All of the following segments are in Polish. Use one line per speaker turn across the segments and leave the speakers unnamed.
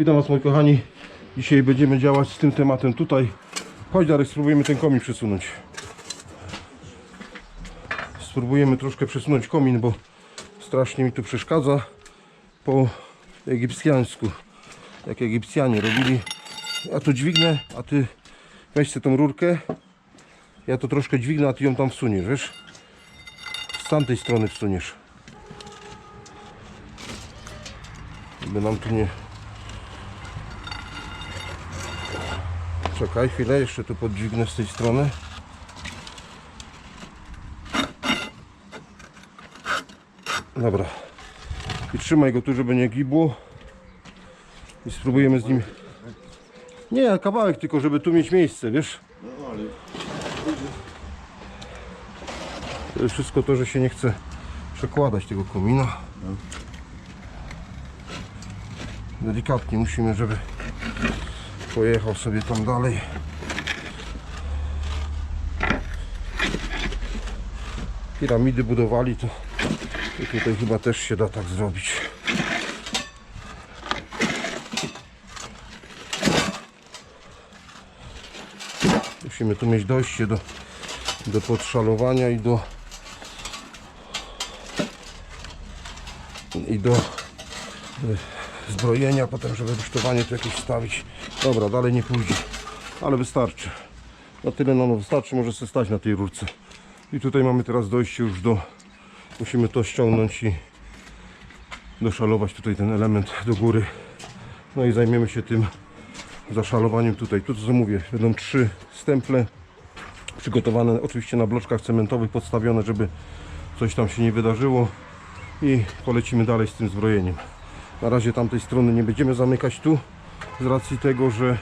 Witam Was moi kochani. Dzisiaj będziemy działać z tym tematem tutaj. Chodź Darek, spróbujemy ten komin przesunąć. Spróbujemy troszkę przesunąć komin, bo strasznie mi tu przeszkadza po egipcjańsku. Jak Egipcjanie robili. Ja to dźwignę, a Ty weź sobie tą rurkę. Ja to troszkę dźwignę, a Ty ją tam wsuniesz, wiesz? Z tamtej strony wsuniesz. By nam tu nie... Czekaj chwilę, jeszcze tu podźwignę z tej strony. Dobra. I trzymaj go tu, żeby nie gibło. I spróbujemy z nim... Nie, kawałek tylko, żeby tu mieć miejsce, wiesz? To jest wszystko to, że się nie chce przekładać tego komina. Delikatnie musimy, żeby pojechał sobie tam dalej. Piramidy budowali, to i tutaj chyba też się da tak zrobić. Musimy tu mieć dojście do, do podszalowania i do i do e, zbrojenia, potem żeby rusztowanie tu jakieś wstawić. Dobra, dalej nie pójdzie, ale wystarczy. Na tyle nam wystarczy, może sobie stać na tej rurce. I tutaj mamy teraz dojście już do... Musimy to ściągnąć i doszalować tutaj ten element do góry. No i zajmiemy się tym zaszalowaniem tutaj. Tu co mówię, będą trzy stemple przygotowane oczywiście na bloczkach cementowych, podstawione, żeby coś tam się nie wydarzyło i polecimy dalej z tym zbrojeniem. Na razie tamtej strony nie będziemy zamykać tu z racji tego, że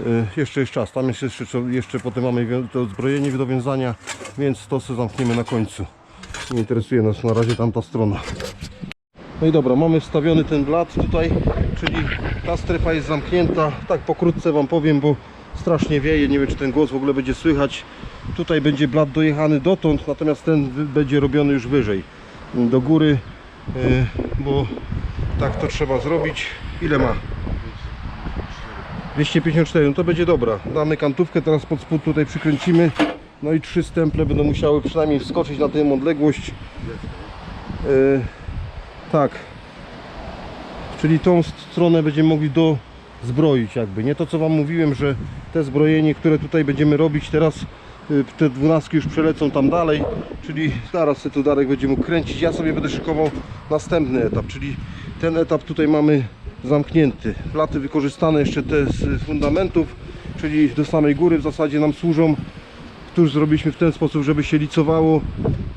y, jeszcze jest czas. Tam jest jeszcze, jeszcze potem mamy to zbrojenie do wiązania, więc to sobie zamkniemy na końcu. Nie interesuje nas na razie tamta strona. No i dobra, mamy wstawiony ten blat tutaj, czyli ta strefa jest zamknięta. Tak pokrótce Wam powiem, bo strasznie wieje, nie wiem czy ten głos w ogóle będzie słychać. Tutaj będzie blat dojechany dotąd, natomiast ten będzie robiony już wyżej, do góry, y, bo tak to trzeba zrobić. Ile ma? 254, no to będzie dobra. Damy kantówkę, teraz pod spód tutaj przykręcimy. No i trzy stemple będą musiały przynajmniej wskoczyć na tę odległość. Yy, tak. Czyli tą stronę będziemy mogli dozbroić jakby. Nie to co Wam mówiłem, że te zbrojenie, które tutaj będziemy robić teraz, yy, te dwunastki już przelecą tam dalej. Czyli zaraz tu Darek będzie mógł kręcić. Ja sobie będę szykował następny etap, czyli ten etap tutaj mamy zamknięty. Platy wykorzystane jeszcze te z fundamentów, czyli do samej góry w zasadzie nam służą. Tu zrobiliśmy w ten sposób, żeby się licowało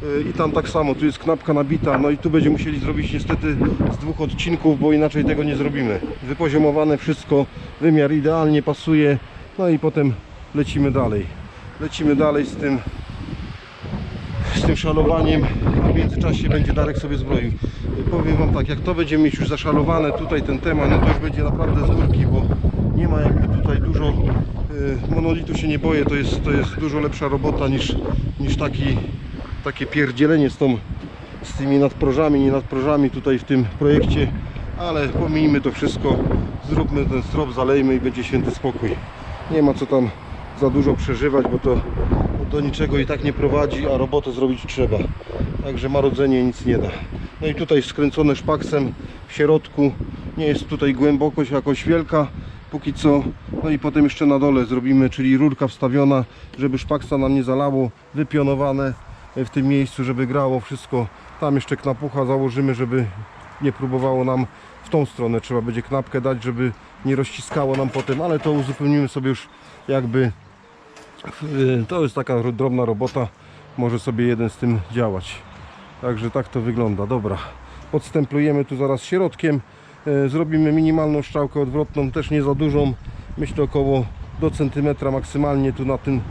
Yy, i tam tak samo, tu jest knapka nabita, no i tu będziemy musieli zrobić niestety z dwóch odcinków, bo inaczej tego nie zrobimy. Wypoziomowane wszystko, wymiar idealnie pasuje, no i potem lecimy dalej. Lecimy dalej z tym z tym szalowaniem, a w międzyczasie będzie Darek sobie zbroił. Powiem Wam tak, jak to będziemy mieć już zaszalowane tutaj ten temat, no to już będzie naprawdę z górki, bo nie ma jakby tutaj dużo y, monolitu się nie boję, to jest, to jest dużo lepsza robota niż, niż taki, takie pierdzielenie z, tą, z tymi nadprożami, nie nadprożami tutaj w tym projekcie, ale pomijmy to wszystko, zróbmy ten strop, zalejmy i będzie święty spokój. Nie ma co tam za dużo przeżywać, bo to do niczego i tak nie prowadzi, a robotę zrobić trzeba. Także marodzenie nic nie da. No i tutaj skręcone szpaksem w środku. Nie jest tutaj głębokość jakoś wielka póki co. No i potem jeszcze na dole zrobimy, czyli rurka wstawiona, żeby szpaksa nam nie zalało, wypionowane w tym miejscu, żeby grało wszystko. Tam jeszcze knapucha założymy, żeby nie próbowało nam w tą stronę. Trzeba będzie knapkę dać, żeby nie rozciskało nam potem, ale to uzupełnimy sobie już jakby Y, To jest taka ro- drobna robota, może sobie jeden z tym działać. Także tak to wygląda. Dobra, podstemplujemy tu zaraz środkiem. Y, Zrobimy minimalną strzałkę odwrotną, też nie za dużą. Myślę około do centymetra maksymalnie tu na tym,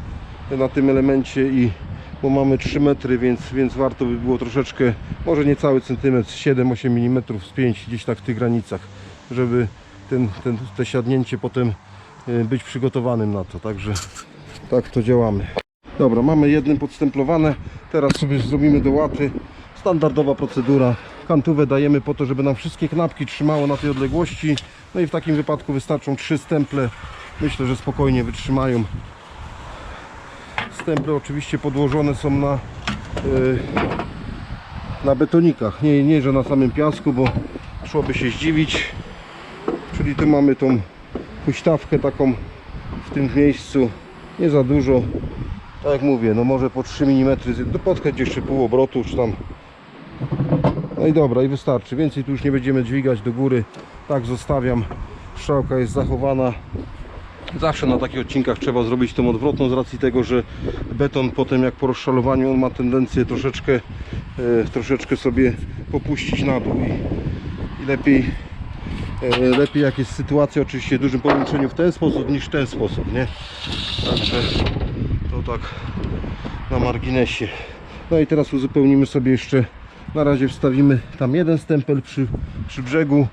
na tym elemencie i bo mamy 3 metry, więc, więc warto by było troszeczkę, może nie cały centymetr, 7-8 mm z 5 gdzieś tak w tych granicach, żeby ten, ten, te siadnięcie potem y, być przygotowanym na to. Także tak to działamy. Dobra, mamy jednym podstemplowane. Teraz sobie zrobimy do łaty. Standardowa procedura. Kantówę dajemy po to, żeby nam wszystkie knapki trzymało na tej odległości. No i w takim wypadku wystarczą trzy stemple. Myślę, że spokojnie wytrzymają. Stemple oczywiście podłożone są na, yy, na betonikach, nie, nie że na samym piasku, bo szłoby się zdziwić. Czyli tu mamy tą huśtawkę taką w tym miejscu, nie za dużo. Tak jak mówię, no może po 3 mm, podkręć jeszcze pół obrotu, czy tam. No i dobra, i wystarczy. Więcej tu już nie będziemy dźwigać do góry. Tak zostawiam. Strzałka jest zachowana. Zawsze na takich odcinkach trzeba zrobić tą odwrotną z racji tego, że beton potem jak po rozszalowaniu on ma tendencję troszeczkę, e, troszeczkę sobie popuścić na dół i, i lepiej, e, lepiej jak jest sytuacja oczywiście w dużym połączeniu w ten sposób niż w ten sposób, nie? Także tak na marginesie. No i teraz uzupełnimy sobie jeszcze, na razie wstawimy tam jeden stempel przy, przy brzegu,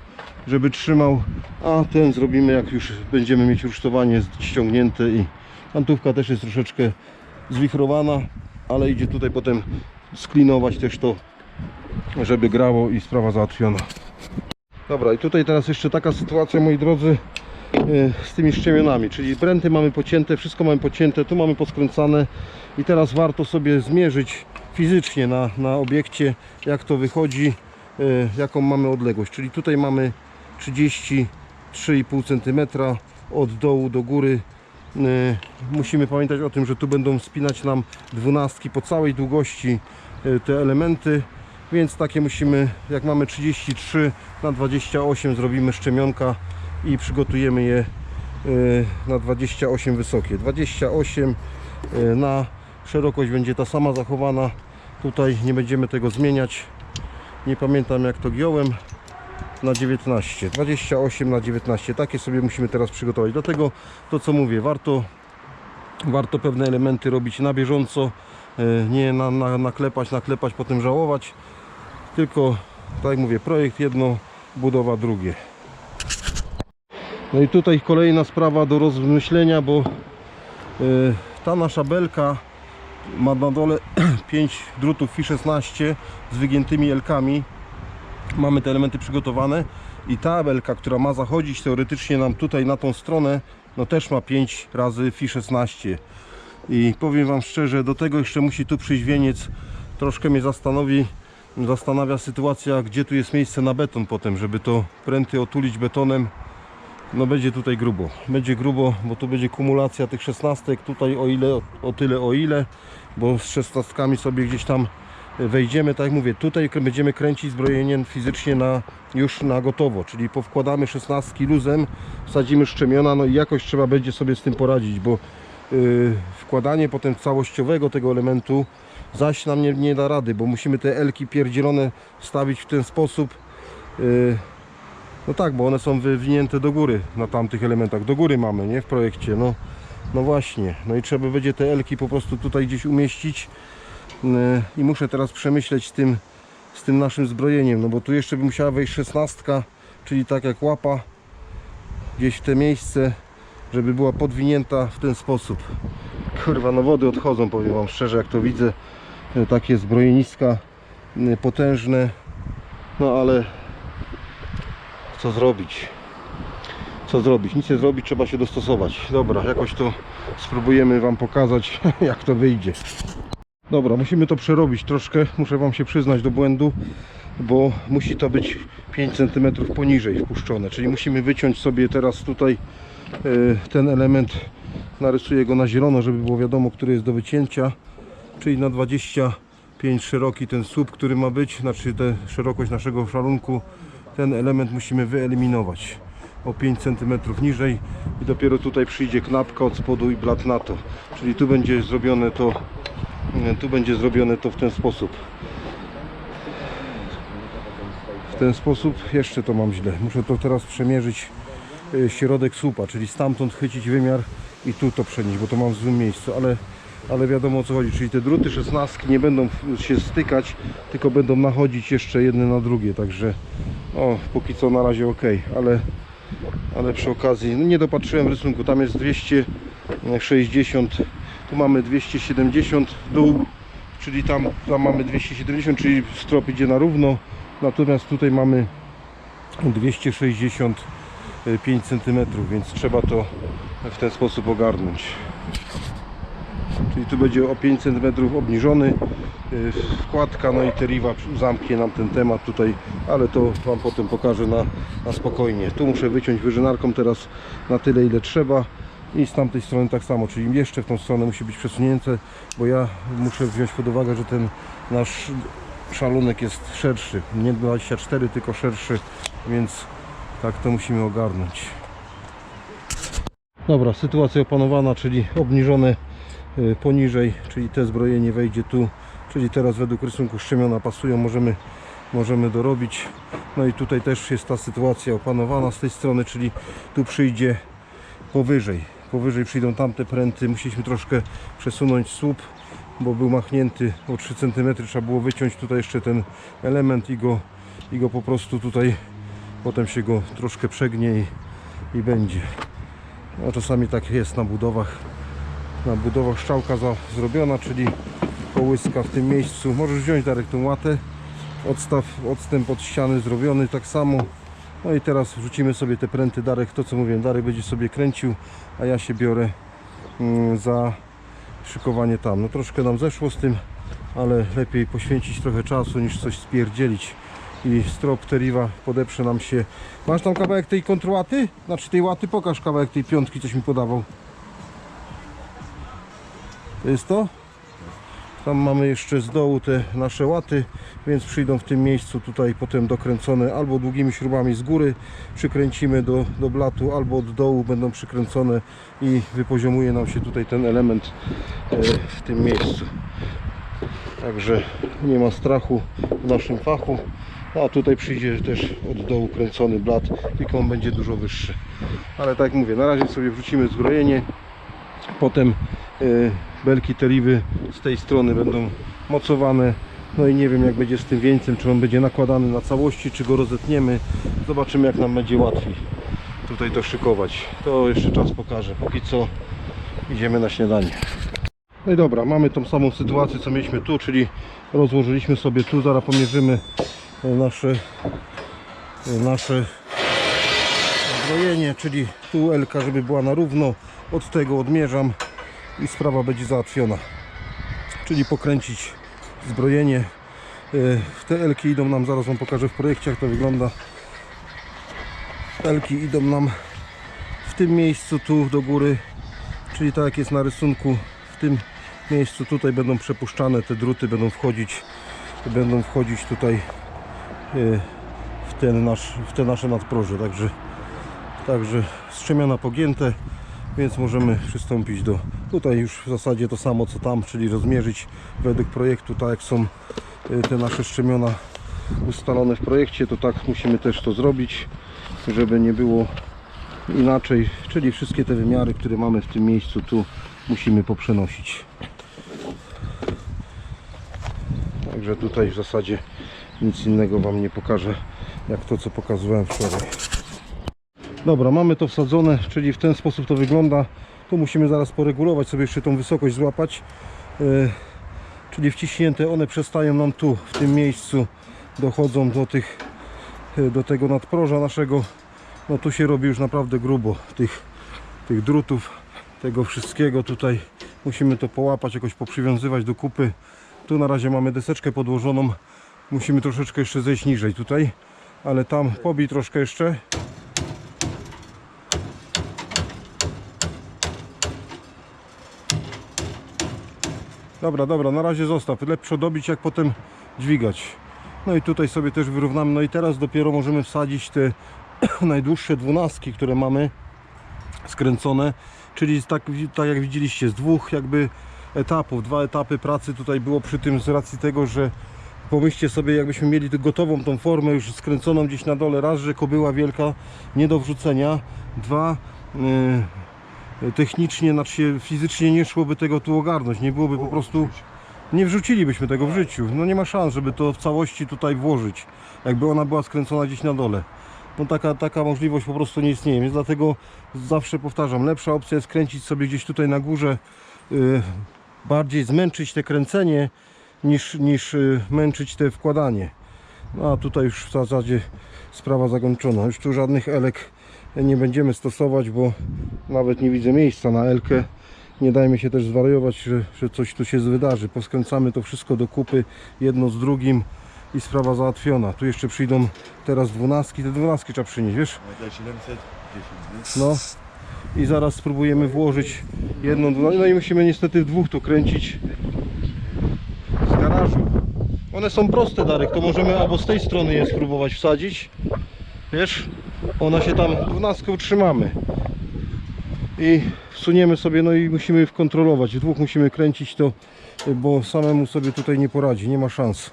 żeby trzymał, a ten zrobimy jak już będziemy mieć rusztowanie ściągnięte i kantówka też jest troszeczkę zwichrowana, ale idzie tutaj potem sklinować też to, żeby grało i sprawa załatwiona. Dobra i tutaj teraz jeszcze taka sytuacja moi drodzy z tymi szczemionami, czyli pręty mamy pocięte, wszystko mamy pocięte, tu mamy poskręcane i teraz warto sobie zmierzyć fizycznie na, na obiekcie jak to wychodzi, y, jaką mamy odległość, czyli tutaj mamy 33,5 cm od dołu do góry. Y, musimy pamiętać o tym, że tu będą spinać nam dwunastki po całej długości te elementy więc takie musimy, jak mamy 33 na 28 zrobimy szczemionka i przygotujemy je y, na 28 wysokie. 28 y, na szerokość będzie ta sama zachowana. Tutaj nie będziemy tego zmieniać. Nie pamiętam jak to giąłem. Na 19 28 na 19 takie sobie musimy teraz przygotować. Dlatego to co mówię warto warto pewne elementy robić na bieżąco y, nie na, na, naklepać, naklepać, potem żałować. Tylko tak jak mówię, projekt jedno, budowa drugie. No i tutaj kolejna sprawa do rozmyślenia, bo y, ta nasza belka ma na dole 5 drutów Fi 16 z wygiętymi elkami. Mamy te elementy przygotowane i ta belka, która ma zachodzić teoretycznie nam tutaj na tą stronę, no też ma 5 razy Fi 16. I powiem Wam szczerze, do tego jeszcze musi tu przyjść wieniec. Troszkę mnie zastanowi, zastanawia sytuacja, gdzie tu jest miejsce na beton potem, żeby to pręty otulić betonem. No będzie tutaj grubo. Będzie grubo, bo tu będzie kumulacja tych szesnastek. Tutaj o ile, o tyle o ile, bo z szesnastkami sobie gdzieś tam wejdziemy. Tak jak mówię, tutaj będziemy kręcić zbrojeniem fizycznie na, już na gotowo, czyli powkładamy szesnastki luzem, wsadzimy szczemiona, no i jakoś trzeba będzie sobie z tym poradzić, bo yy, wkładanie potem całościowego tego elementu zaś nam nie, nie da rady, bo musimy te elki pierdzielone wstawić w ten sposób. Yy, no tak, bo one są wywinięte do góry na tamtych elementach. Do góry mamy, nie? W projekcie. No, no właśnie. No i trzeba będzie te elki po prostu tutaj gdzieś umieścić. Yy, I muszę teraz przemyśleć z tym, z tym naszym zbrojeniem. No bo tu jeszcze by musiała wejść szesnastka, czyli tak jak łapa gdzieś w te miejsce, żeby była podwinięta w ten sposób. Kurwa, no wody odchodzą, powiem Wam szczerze, jak to widzę. E, Takie zbrojeniska e, potężne. No ale co zrobić? Co zrobić? Nic nie zrobić, trzeba się dostosować. Dobra, jakoś to spróbujemy Wam pokazać, jak to wyjdzie. Dobra, musimy to przerobić troszkę. Muszę Wam się przyznać do błędu, bo musi to być 5 cm poniżej wpuszczone. Czyli musimy wyciąć sobie teraz tutaj e, ten element. Narysuję go na zielono, żeby było wiadomo, który jest do wycięcia. Czyli na 25 szeroki ten słup, który ma być, znaczy tę szerokość naszego szalunku. Ten element musimy wyeliminować o 5 cm niżej i dopiero tutaj przyjdzie knapka od spodu i blat na to. Czyli tu będzie zrobione to tu będzie zrobione to w ten sposób. W ten sposób jeszcze to mam źle. Muszę to teraz przemierzyć y, środek słupa, czyli stamtąd chycić wymiar i tu to przenieść, bo to mam w złym miejscu, ale, ale wiadomo o co chodzi. Czyli te druty 16 nie będą się stykać, tylko będą nachodzić jeszcze jedne na drugie, także o, póki co na razie ok, ale, ale przy okazji no nie dopatrzyłem rysunku, tam jest 260 tu mamy 270 dół czyli tam, tam mamy 270 czyli strop idzie na równo natomiast tutaj mamy 260 y, 5 cm, więc trzeba to w ten sposób ogarnąć. Czyli tu będzie o 5 cm obniżony y, wkładka, no i Teriwa zamknie nam ten temat tutaj, ale to Wam potem pokażę na, na spokojnie. Tu muszę wyciąć wyżynarką teraz na tyle ile trzeba i z tamtej strony tak samo, czyli jeszcze w tą stronę musi być przesunięte, bo ja muszę wziąć pod uwagę, że ten nasz szalonek jest szerszy, nie 24 tylko szerszy, więc tak to musimy ogarnąć. Dobra, sytuacja opanowana, czyli obniżone poniżej, czyli te zbrojenie wejdzie tu, czyli teraz według rysunku szczemiona pasują, możemy, możemy dorobić. No i tutaj też jest ta sytuacja opanowana z tej strony, czyli tu przyjdzie powyżej. Powyżej przyjdą tamte pręty, musieliśmy troszkę przesunąć słup, bo był machnięty o 3 cm, trzeba było wyciąć tutaj jeszcze ten element i go, i go po prostu tutaj, potem się go troszkę przegnie i, i będzie. No, czasami tak jest na budowach. Na budowach szczałka za, zrobiona, czyli kołyska w tym miejscu. Możesz wziąć Darek tą łatę. Odstaw, odstęp od ściany zrobiony tak samo. No i teraz wrzucimy sobie te pręty. Darek, to co mówiłem, Darek będzie sobie kręcił, a ja się biorę mm, za szykowanie tam. No troszkę nam zeszło z tym, ale lepiej poświęcić trochę czasu niż coś spierdzielić. I strop teriwa podeprze nam się. Masz tam kawałek tej kontrłaty? Znaczy tej łaty, pokaż kawałek tej piątki, coś mi podawał. To jest to? Tam mamy jeszcze z dołu te nasze łaty, więc przyjdą w tym miejscu tutaj potem dokręcone albo długimi śrubami z góry przykręcimy do, do blatu, albo od dołu będą przykręcone i wypoziomuje nam się tutaj ten element e, w tym miejscu. Także nie ma strachu w naszym fachu. A tutaj przyjdzie też od dołu kręcony blat, tylko on będzie dużo wyższy. Ale tak jak mówię, na razie sobie wrzucimy zbrojenie, potem e, belki teriwy z tej strony będą mocowane. No i nie wiem jak będzie z tym wieńcem, czy on będzie nakładany na całości, czy go rozetniemy. Zobaczymy jak nam będzie łatwiej tutaj to szykować. To jeszcze czas pokaże. Póki co idziemy na śniadanie. No i dobra, mamy tą samą sytuację co mieliśmy tu, czyli rozłożyliśmy sobie tu, zaraz pomierzymy e, nasze e, nasze zbrojenie, czyli tu Elka, żeby była na równo, od tego odmierzam i sprawa będzie załatwiona. Czyli pokręcić zbrojenie. E, Te Elki idą nam, zaraz Wam pokażę w projekcie jak to wygląda. Elki idą nam w tym miejscu tu do góry, czyli tak jak jest na rysunku, w tym miejscu tutaj będą przepuszczane te druty, będą wchodzić, będą wchodzić tutaj e, w, ten nasz, w te nasze nadproże, także, także strzemiona pogięte, więc możemy przystąpić do, tutaj już w zasadzie to samo co tam, czyli rozmierzyć według projektu, tak jak są e, te nasze strzemiona ustalone w projekcie, to tak musimy też to zrobić, żeby nie było inaczej, czyli wszystkie te wymiary, które mamy w tym miejscu tu musimy poprzenosić. Także tutaj w zasadzie nic innego Wam nie pokażę, jak to co pokazywałem wczoraj. Dobra, mamy to wsadzone, czyli w ten sposób to wygląda. Tu musimy zaraz poregulować sobie jeszcze tą wysokość złapać. Yy, czyli wciśnięte one przestają nam tu, w tym miejscu dochodzą do tych yy, do tego nadproża naszego. No tu się robi już naprawdę grubo tych, tych drutów, tego wszystkiego tutaj musimy to połapać, jakoś poprzywiązywać do kupy. Tu na razie mamy deseczkę podłożoną. Musimy troszeczkę jeszcze zejść niżej tutaj, ale tam pobij troszkę jeszcze. Dobra, dobra, na razie zostaw. Lepsze dobić jak potem dźwigać. No i tutaj sobie też wyrównamy. No i teraz dopiero możemy wsadzić te najdłuższe dwunastki, które mamy skręcone. Czyli tak, tak jak widzieliście, z dwóch jakby etapów, dwa etapy pracy tutaj było przy tym z racji tego, że pomyślcie sobie, jakbyśmy mieli gotową tą formę już skręconą gdzieś na dole, raz, że kobyła wielka, nie do wrzucenia, dwa, yy, technicznie, znaczy fizycznie nie szłoby tego tu ogarnąć, nie byłoby po prostu, nie wrzucilibyśmy tego w życiu, no nie ma szans, żeby to w całości tutaj włożyć, jakby ona była skręcona gdzieś na dole. No taka, taka możliwość po prostu nie istnieje, więc dlatego zawsze powtarzam, lepsza opcja jest kręcić sobie gdzieś tutaj na górze, yy, bardziej zmęczyć te kręcenie niż, niż yy, męczyć te wkładanie. No a tutaj już w zasadzie sprawa zakończona. Już tu żadnych elek nie będziemy stosować, bo nawet nie widzę miejsca na Elkę. Nie dajmy się też zwariować, że, że coś tu się wydarzy. Poskręcamy to wszystko do kupy, jedno z drugim i sprawa załatwiona. Tu jeszcze przyjdą teraz dwunastki, te dwunastki trzeba przynieść, wiesz?
Za 710, nie?
No i zaraz spróbujemy włożyć jedną, dwunastkę. No i musimy niestety w dwóch tu kręcić z garażu. One są proste, Darek, to możemy albo z tej strony je spróbować wsadzić. Wiesz, ona się tam dwunastkę utrzymamy. I wsuniemy sobie, no i musimy kontrolować. Dwóch musimy kręcić to, bo samemu sobie tutaj nie poradzi, nie ma szans.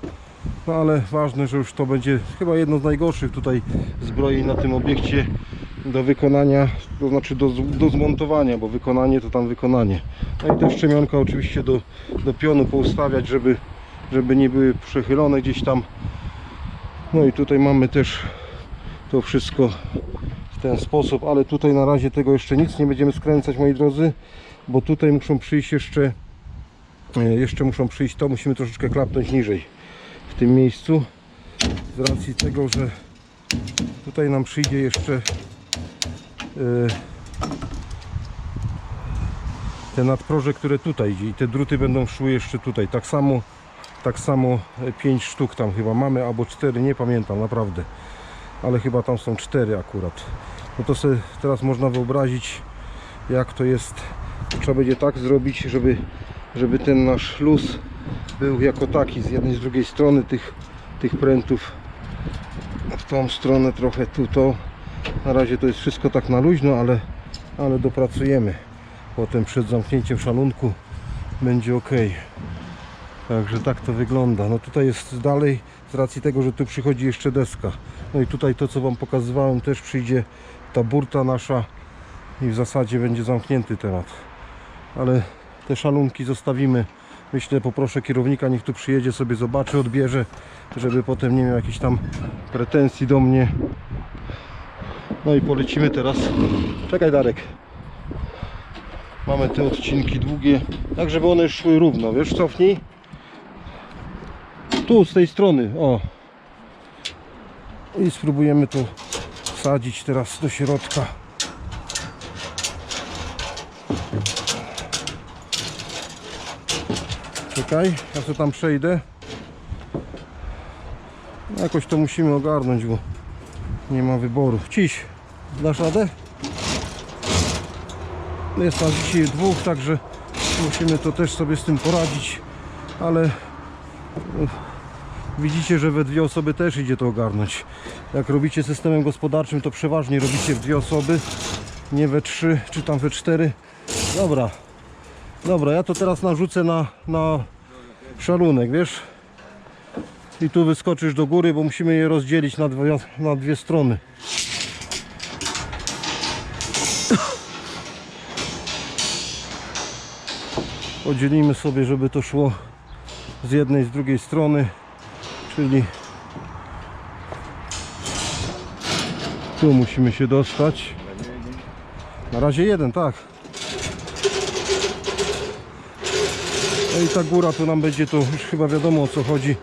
No ale ważne, że już to będzie chyba jedno z najgorszych tutaj zbroi na tym obiekcie do wykonania, to znaczy do, do zmontowania, bo wykonanie to tam wykonanie. No i te szczemionka oczywiście do, do pionu poustawiać, żeby, żeby nie były przechylone gdzieś tam. No i tutaj mamy też to wszystko w ten sposób, ale tutaj na razie tego jeszcze nic nie będziemy skręcać moi drodzy, bo tutaj muszą przyjść jeszcze e, jeszcze muszą przyjść to, musimy troszeczkę klapnąć niżej w tym miejscu z racji tego, że tutaj nam przyjdzie jeszcze e, te nadproże, które tutaj idzie i te druty będą szły jeszcze tutaj. Tak samo tak samo 5 sztuk tam chyba mamy, albo 4, nie pamiętam naprawdę. Ale chyba tam są 4 akurat. No to sobie teraz można wyobrazić jak to jest. Trzeba będzie tak zrobić, żeby, żeby ten nasz luz był jako taki z jednej z drugiej strony tych, tych prętów. W tą stronę trochę tu to. Na razie to jest wszystko tak na luźno ale, ale dopracujemy. Potem przed zamknięciem szalunku będzie ok. Także tak to wygląda. No tutaj jest dalej z racji tego, że tu przychodzi jeszcze deska no i tutaj to co wam pokazywałem też przyjdzie ta burta nasza i w zasadzie będzie zamknięty temat. Ale te szalunki zostawimy. Myślę poproszę kierownika niech tu przyjedzie sobie zobaczy odbierze żeby potem nie miał jakichś tam pretensji do mnie. No i polecimy teraz. Czekaj Darek. Mamy te odcinki długie tak żeby one szły równo. Wiesz cofnij. Tu z tej strony. O i spróbujemy to wsadzić teraz do środka Czekaj, ja sobie tam przejdę. No Jakoś to musimy ogarnąć, bo nie ma wyboru. Ciś, dasz radę? Jest nas dzisiaj dwóch, także musimy to też sobie z tym poradzić, ale widzicie, że we dwie osoby też idzie to ogarnąć. Jak robicie systemem gospodarczym, to przeważnie robicie w dwie osoby, nie we trzy, czy tam we cztery. Dobra, Dobra, ja to teraz narzucę na, na szalunek, wiesz? I tu wyskoczysz do góry, bo musimy je rozdzielić na dwie, na dwie strony. Podzielimy sobie, żeby to szło z jednej, z drugiej strony, czyli tu musimy się dostać. Na razie jeden, tak. No i ta góra to nam będzie, to już chyba wiadomo o co chodzi.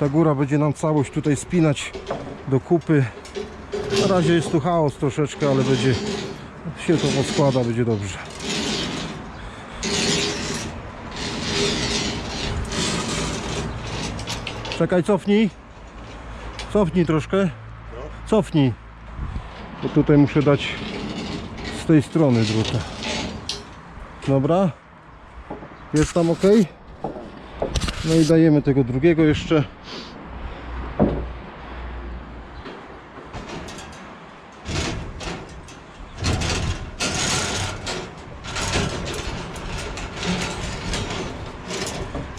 Ta góra będzie nam całość tutaj spinać do kupy. Na razie jest tu chaos troszeczkę, ale będzie się to poskłada, będzie dobrze. Czekaj, cofnij. Cofnij troszkę. Cofnij. Bo tutaj muszę dać z tej strony druta. Dobra. Jest tam ok? No i dajemy tego drugiego jeszcze.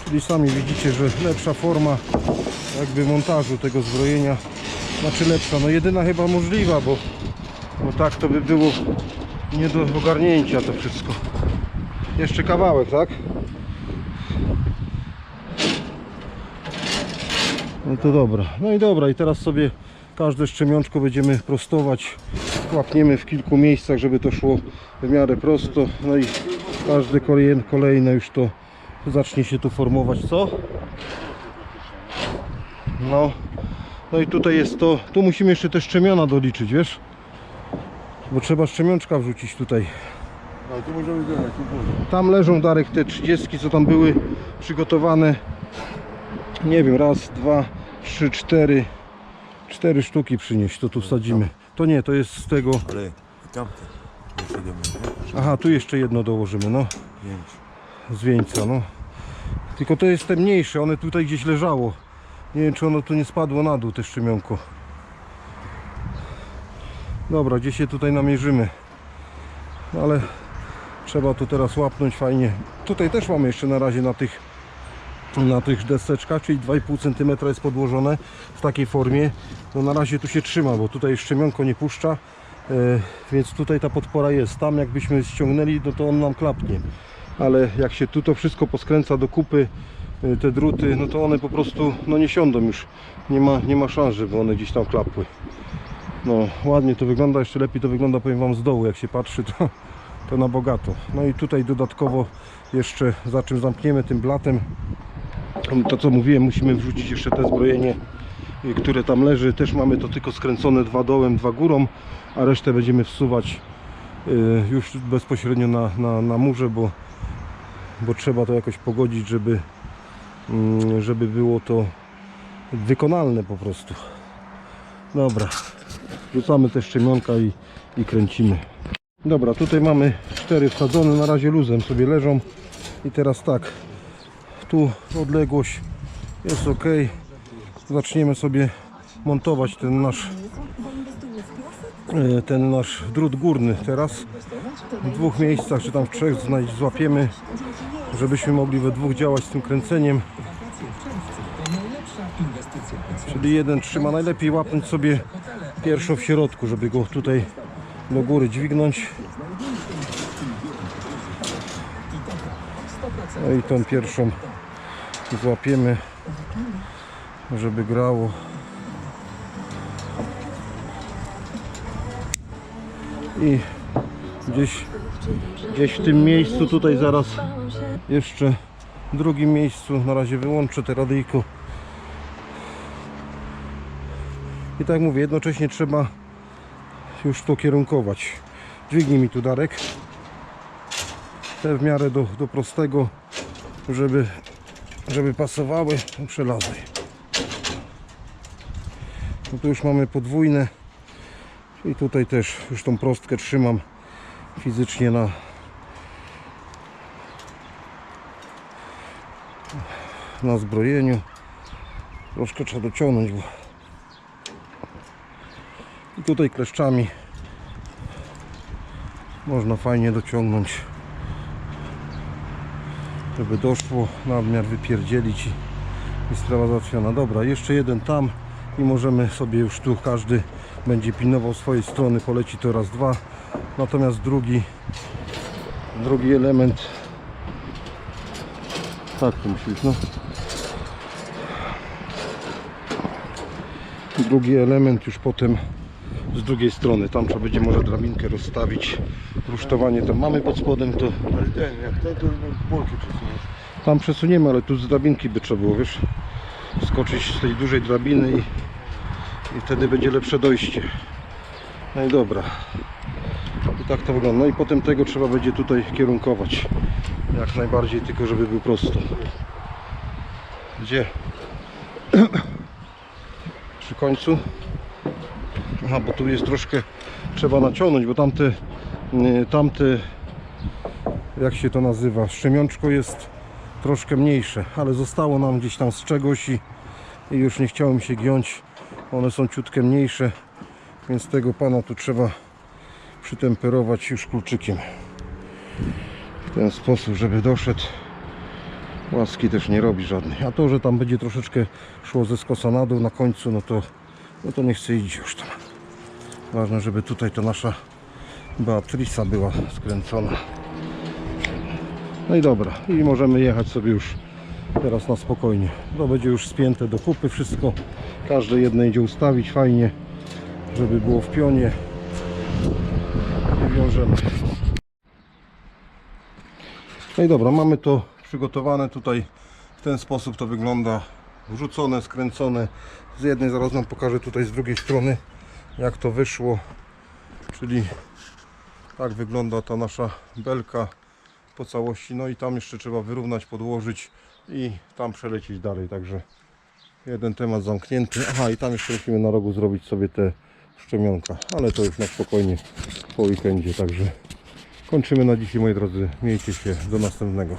Czyli sami widzicie, że lepsza forma jakby montażu tego zbrojenia. Znaczy lepsza, no jedyna chyba możliwa, bo, bo tak to by było nie do ogarnięcia to wszystko. Jeszcze kawałek, tak? No to dobra. No i dobra, i teraz sobie każde szczemiączko będziemy prostować. Łapniemy w kilku miejscach, żeby to szło w miarę prosto. No i każde kolejne, już to zacznie się tu formować, co? No. No i tutaj jest to, tu musimy jeszcze te szczemiona doliczyć, wiesz? Bo trzeba szczemiączka wrzucić tutaj.
No tu możemy tu.
Tam leżą Darek te 30 co tam były przygotowane. Nie wiem, raz, dwa, trzy, cztery. Cztery sztuki przynieść, to tu wsadzimy. To nie, to jest z tego.
Ale tamte. Jeszcze.
Aha, tu jeszcze jedno dołożymy, no.
Pięć.
Z wieńca, no. Tylko to jest te mniejsze, one tutaj gdzieś leżało. Nie wiem, czy ono tu nie spadło na dół, te szczemionko. Dobra, gdzie się tutaj namierzymy. No ale trzeba to teraz łapnąć fajnie. Tutaj też mamy jeszcze na razie na tych na tych deseczkach, czyli 2,5 cm jest podłożone w takiej formie. No na razie tu się trzyma, bo tutaj szczemionko nie puszcza, e, więc tutaj ta podpora jest. Tam jakbyśmy ściągnęli, no to on nam klapnie. Ale jak się tu to wszystko poskręca do kupy, e, te druty, no to one po prostu no nie siądą już. Nie ma, nie ma szans, żeby one gdzieś tam klapły. No ładnie to wygląda, jeszcze lepiej to wygląda powiem Wam z dołu, jak się patrzy to, to na bogato. No i tutaj dodatkowo jeszcze za czym zamkniemy tym blatem to co mówiłem, musimy wrzucić jeszcze te zbrojenie, y, które tam leży. Też mamy to tylko skręcone dwa dołem, dwa górą, a resztę będziemy wsuwać y, już bezpośrednio na, na, na murze, bo, bo trzeba to jakoś pogodzić, żeby, mm, żeby było to wykonalne po prostu. Dobra, rzucamy te szczemionka i, i kręcimy. Dobra, tutaj mamy cztery wsadzone, na razie luzem sobie leżą. I teraz tak, tu odległość jest ok. Zaczniemy sobie montować ten nasz e, ten nasz drut górny teraz. W dwóch miejscach czy tam w trzech złapiemy żebyśmy mogli we dwóch działać z tym kręceniem. Czyli jeden trzyma najlepiej łapnąć sobie pierwszą w środku żeby go tutaj do góry dźwignąć no i tą pierwszą złapiemy, żeby grało. I gdzieś, gdzieś w tym miejscu, tutaj zaraz jeszcze w drugim miejscu, na razie wyłączę te radyjko. I tak mówię, jednocześnie trzeba już to kierunkować. Dźwignij mi tu Darek. Te w miarę do, do prostego, żeby żeby pasowały, to przelazuj. No tu już mamy podwójne i tutaj też już tą prostkę trzymam fizycznie na na zbrojeniu. Troszkę trzeba dociągnąć, bo tutaj kleszczami można fajnie dociągnąć żeby doszło, nadmiar wypierdzielić i, i sprawa załatwiona. Dobra, jeszcze jeden tam i możemy sobie już tu każdy będzie pilnował swojej strony, poleci to raz, dwa. Natomiast drugi drugi element tak to musi być, no. Drugi element już potem z drugiej strony, tam trzeba będzie może drabinkę rozstawić. Rusztowanie tam mamy pod spodem, to
Ale ten, jak ten, to bolki przesunąć.
tam przesuniemy, ale tu z drabinki by trzeba było, wiesz, skoczyć z tej dużej drabiny i, i wtedy będzie lepsze dojście. No i dobra. I tak to wygląda. No i potem tego trzeba będzie tutaj kierunkować. Jak najbardziej, tylko żeby był prosto. Gdzie? Przy końcu. Aha, bo tu jest troszkę trzeba naciągnąć, bo tamte y, tamte jak się to nazywa, szczemiączko jest troszkę mniejsze, ale zostało nam gdzieś tam z czegoś i, i już nie chciało mi się giąć. One są ciutkę mniejsze, więc tego pana tu trzeba przytemperować już kluczykiem. W ten sposób, żeby doszedł. Łaski też nie robi żadnej. A to, że tam będzie troszeczkę szło ze skosa na dół na końcu, no to, no to nie chce iść już tam. Ważne, żeby tutaj to nasza Beatrica była skręcona. No i dobra, i możemy jechać sobie już teraz na spokojnie. To będzie już spięte do kupy wszystko. Każde jedne idzie ustawić fajnie, żeby było w pionie. I wiążemy. No i dobra, mamy to przygotowane tutaj. W ten sposób to wygląda. Wrzucone, skręcone. Z jednej zaraz Wam pokażę tutaj z drugiej strony jak to wyszło. Czyli Tak wygląda ta nasza belka po całości. No i tam jeszcze trzeba wyrównać, podłożyć i tam przelecieć dalej. Także jeden temat zamknięty. Aha, i tam jeszcze musimy na rogu zrobić sobie te szczemionka, ale to już na spokojnie po weekendzie. Także kończymy na dzisiaj, moi drodzy. Miejcie się do następnego.